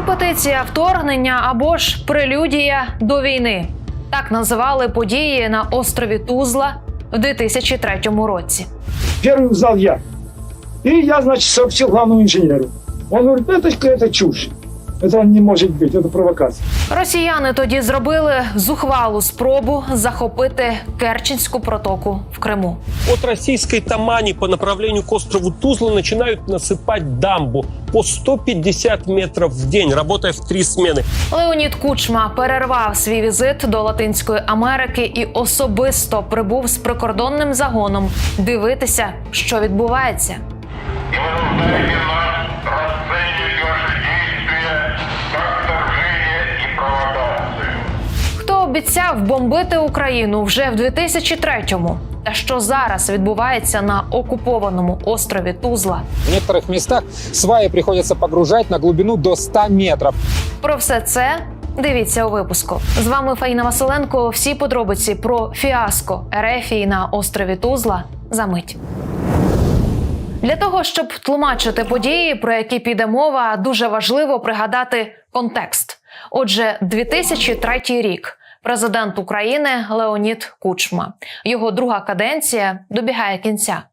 Репетиція вторгнення або ж прелюдія до війни. Так називали події на острові Тузла в 2003 році. Первый узнал я. И я, значит, сообщил главному инженеру. Он говорит, это, это чушь. Это не может быть, это провокация. Росіяни тоді зробили зухвалу спробу захопити Керченську протоку в Криму. От российской Тамани по направлению к острову Тузла начинают насыпать дамбу по 150 метров в день, работая в три смены. Леонід Кучма перервав свій візит до Латинської Америки і особисто прибув з прикордонним загоном дивитися, що відбувається. и вынуждаете нас расценивать обіцяв бомбити Україну вже в 2003-му? Та що зараз відбувається на окупованому острові Тузла? В некоторых местах сваи приходится погружать на глубину до 100 метров. Про все це дивіться у випуску. З вами Фаїна Василенко. Всі подробиці про фіаско Ерефії на острові Тузла за мить. Для того щоб тлумачити події, про які піде мова, дуже важливо пригадати контекст. Отже, 2003 рік. Президент України Леонід Кучма. Його друга каденція добігає кінця.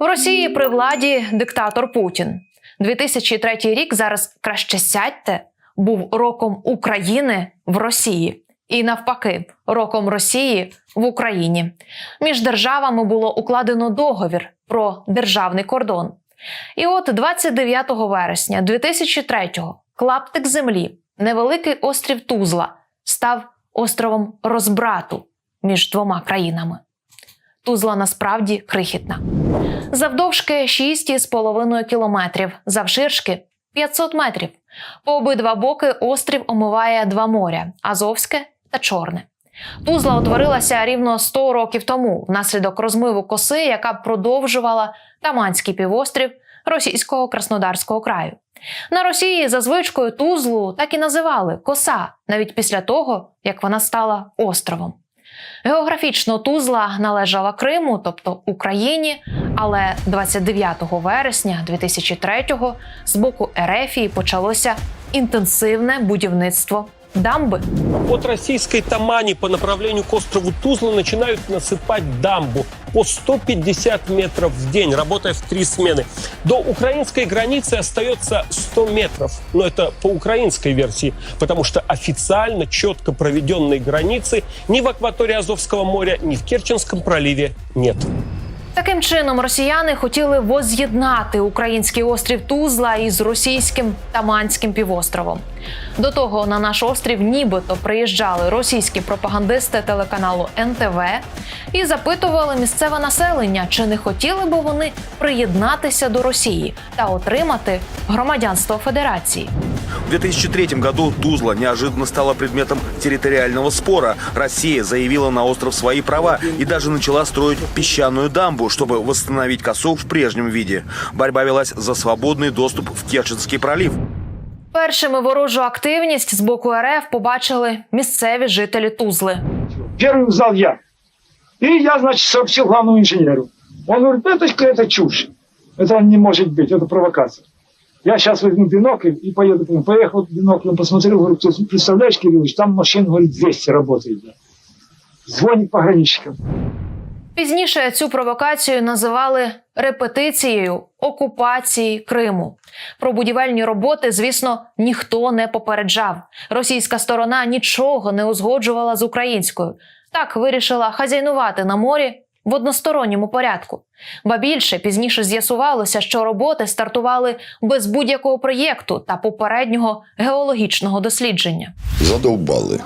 В Росії при владі диктатор Путін. 2003 рік зараз краще сядьте був роком України в Росії. І навпаки, роком Росії в Україні. Між державами було укладено договір про державний кордон. І от 29 вересня 2003-го клаптик землі, невеликий острів Тузла, став островом розбрату між двома країнами. Тузла насправді крихітна. Завдовжки 6,5 кілометрів, завширшки 500 метрів. По обидва боки острів омиває два моря Азовське та Чорне. Тузла утворилася рівно 100 років тому внаслідок розмиву коси, яка продовжувала Таманський півострів російського Краснодарського краю. На Росії за звичкою Тузлу так і називали коса, навіть після того, як вона стала островом. Географічно Тузла належала Криму, тобто Україні, але 29 вересня 2003-го з боку Ерефії почалося інтенсивне будівництво дамби. От российской Тамани по направлению к острову Тузла начинают насыпать дамбу по 150 метров в день, работая в три смены. До украинской границы остается 100 метров. Но это по украинской версии, потому что официально четко проведенной границы ни в акватории Азовского моря, ни в Керченском проливе нет. Таким чином, росіяни хотіли воз'єднати український острів Тузла із російським Таманським півостровом. До того на наш острів нібито приїжджали російські пропагандисти телеканалу НТВ і запитували місцеве населення, чи не хотіли би вони приєднатися до Росії та отримати громадянство Федерації. В 2003 году Тузла неожиданно стала предметом территориального спора. Россия заявила на остров свои права и даже начала строить песчаную дамбу, чтобы восстановить косу в прежнем виде. Борьба велась за свободный доступ в Керченский пролив. Першими ворожу активність з боку РФ побачили місцеві жителі Тузли. Первый узнал я. И я, значит, сообщил главному инженеру. Он говорит, это, это чушь. Это не может быть, это провокация. Я сейчас возьму бинокль и поеду к нему. Поехал биноклем, посмотрел, говорю, ты представляешь, Кириллович, там машин, говорит, 200 работает. Звонит пограничникам. Пізніше цю провокацію називали репетицією окупації Криму. Про будівельні роботи, звісно, ніхто не попереджав. Російська сторона нічого не узгоджувала з українською. Так вирішила хазяйнувати на морі в односторонньому порядку. Ба більше пізніше з'ясувалося, що роботи стартували без будь-якого проєкту та попереднього геологічного дослідження. Задовбали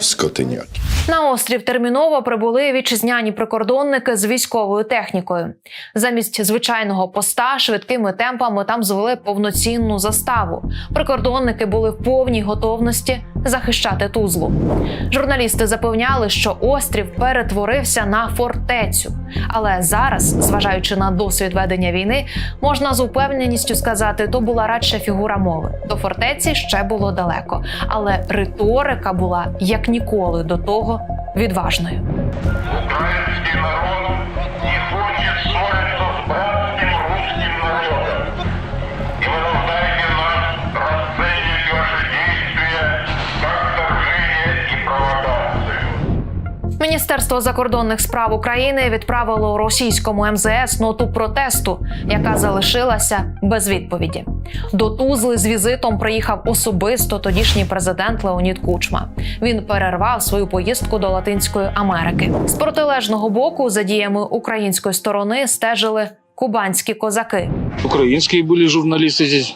скотиняки. На острів терміново прибули вітчизняні прикордонники з військовою технікою. Замість звичайного поста швидкими темпами там звели повноцінну заставу. Прикордонники були в повній готовності захищати Тузлу. Журналісти запевняли, що острів перетворився на фортецю. Але зараз, зважаючи на досвід ведення війни, можна з упевненістю сказати, то була радше фігура мови. До фортеці ще було далеко, але риторика була як ніколи до того відважною. Міністерство закордонних справ України відправило російському МЗС ноту протесту, яка залишилася без відповіді. До Тузли з візитом приїхав особисто тодішній президент Леонід Кучма. Він перервав свою поїздку до Латинської Америки. З протилежного боку, за діями української сторони, стежили кубанські козаки. Украинские были журналисты здесь,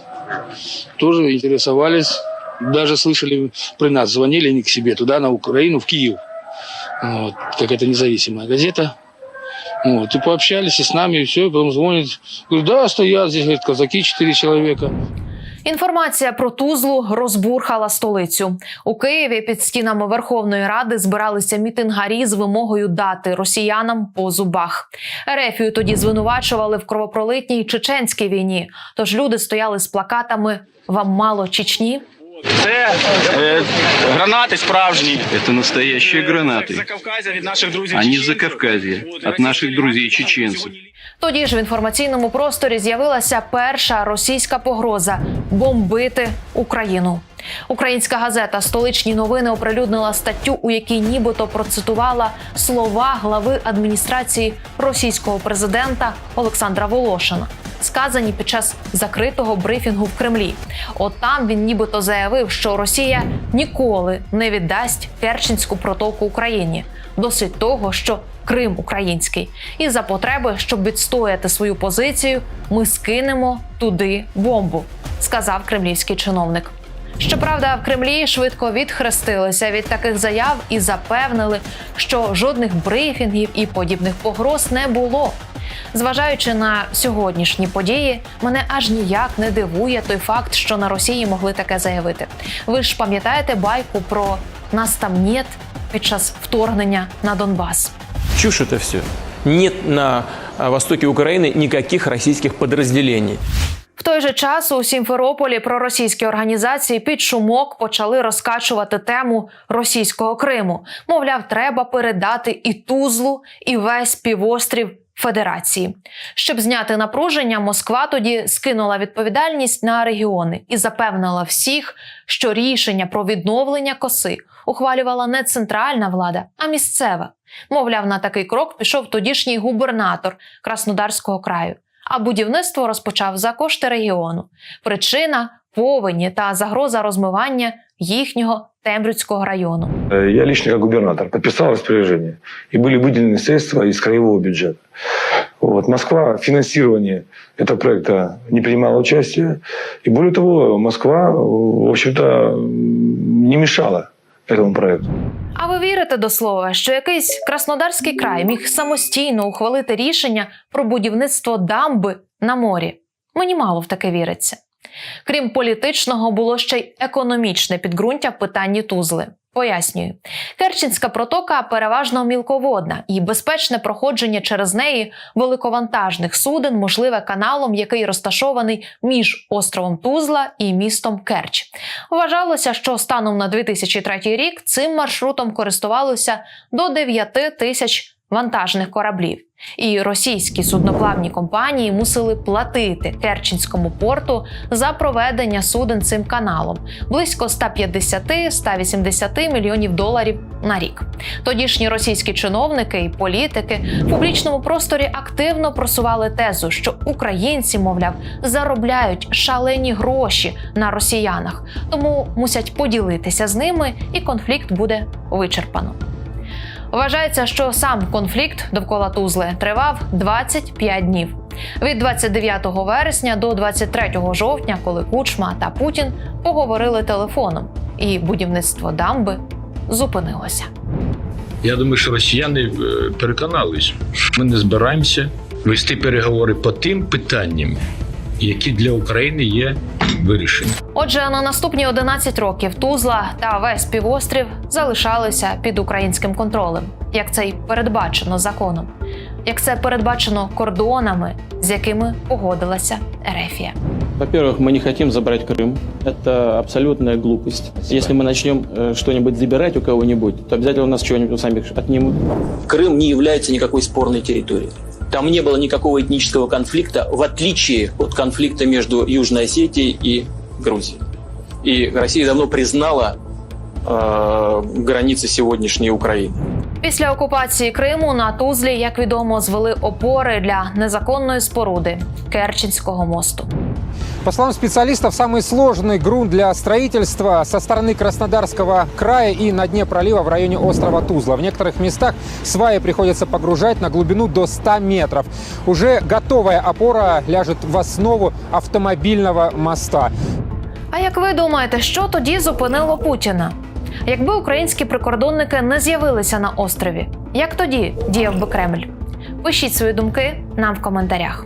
тоже интересовались. Даже слышали, при нас звонили не к себе, туда, на Украину, в Киев. Вот, какая-то независимая газета. Вот, и пообщались и с нами, и все, и потом звонят. Говорю, да, стоят здесь, говорит, казаки, четыре человека. Інформація про Тузлу розбурхала столицю. У Києві під стінами Верховної Ради збиралися мітингарі з вимогою дати росіянам по зубах. Ерефію тоді звинувачували в кровопролитній чеченській війні. Тож люди стояли з плакатами Вам мало Чечні. Це е, гранати справжні. Это настоящие гранаты. Закавказя від наших друзів. Они чеченців. за Кавказье, От, наших друзей чеченцев. Тоді ж в інформаційному просторі з'явилася перша російська погроза бомбити Україну. Українська газета Столичні новини оприлюднила статтю, у якій нібито процитувала слова глави адміністрації російського президента Олександра Волошина, сказані під час закритого брифінгу в Кремлі. От там він нібито заявив, що Росія ніколи не віддасть Керченську протоку Україні. Досить того, що Крим український, і за потреби, щоб відстояти свою позицію, ми скинемо туди бомбу, сказав кремлівський чиновник. Щоправда, в Кремлі швидко відхрестилися від таких заяв і запевнили, що жодних брифінгів і подібних погроз не було. Зважаючи на сьогоднішні події, мене аж ніяк не дивує той факт, що на Росії могли таке заявити. Ви ж пам'ятаєте байку про нас там нет під час вторгнення на Донбас? Чушь это все. Нет на а, востоке Украины никаких российских подразделений. В той же час у Сімферополі проросійські організації під шумок почали розкачувати тему російського Криму. Мовляв, треба передати і Тузлу, і весь півострів Федерації. Щоб зняти напруження, Москва тоді скинула відповідальність на регіони і запевнила всіх, що рішення про відновлення коси ухвалювала не центральна влада, а місцева. Мовляв, на такий крок пішов тодішній губернатор Краснодарського краю. А будівництво розпочав за кошти регіону. Причина повені та загроза розмивання їхнього Тембрюцького району. Я лично, как губернатор, подписал распоряжение. И были выделены средства из краевого бюджета. Вот. Москва в финансировании этого проекта не принимала участия. И более того, Москва, в общем-то, не мешала этому проекту. А ви вірите до слова, що якийсь краснодарський край міг самостійно ухвалити рішення про будівництво дамби на морі? Мені мало в таке віриться. Крім політичного, було ще й економічне підґрунтя в питанні Тузли. Пояснюю, Керченська протока переважно мілководна, і безпечне проходження через неї великовантажних суден можливе каналом, який розташований між островом Тузла і містом Керч. Вважалося, що станом на 2003 рік цим маршрутом користувалося до 9 тисяч вантажних кораблів. І російські судноплавні компанії мусили платити Керченському порту за проведення суден цим каналом близько 150-180 мільйонів доларів на рік. Тодішні російські чиновники і політики в публічному просторі активно просували тезу, що українці, мовляв, заробляють шалені гроші на росіянах, тому мусять поділитися з ними, і конфлікт буде вичерпано. Вважається, що сам конфлікт довкола Тузли тривав 25 днів. Від 29 вересня до 23 жовтня, коли Кучма та Путін поговорили телефоном, і будівництво дамби зупинилося. Я думаю, що росіяни е, переконались, що ми не збираємося вести переговори по тим питанням, які для України є вирішені. Отже, на наступні 11 років Тузла та весь півострів залишалися під українським контролем, як це й передбачено законом, як це передбачено кордонами, з якими погодилася Ерефія. Во-первых, мы не хотим забрать Крым. Это абсолютная глупость. Если мы начнем э, что-нибудь забирать у кого-нибудь, то обязательно у нас чего-нибудь у самих отнимут. Крым не является никакой спорной территорией. Там не было никакого этнического конфликта, в отличие от конфликта между Южной Осетией и Грузией. И Россия давно признала э, границы сегодняшней Украины. Після окупації Криму на Тузлі, як відомо, звели опори для незаконної споруди Керченського мосту. По словам специалистов, самый сложный грунт для строительства со стороны Краснодарского края и на дне пролива в районе острова Тузла. В некоторых местах сваи приходится погружать на глубину до 100 метров. Уже готовая опора ляжет в основу автомобильного моста. А як ви думаєте, що тоді зупинило Путіна? Якби українські прикордонники не з'явилися на острові, як тоді діяв би Кремль? Пишіть свої думки нам в коментарях.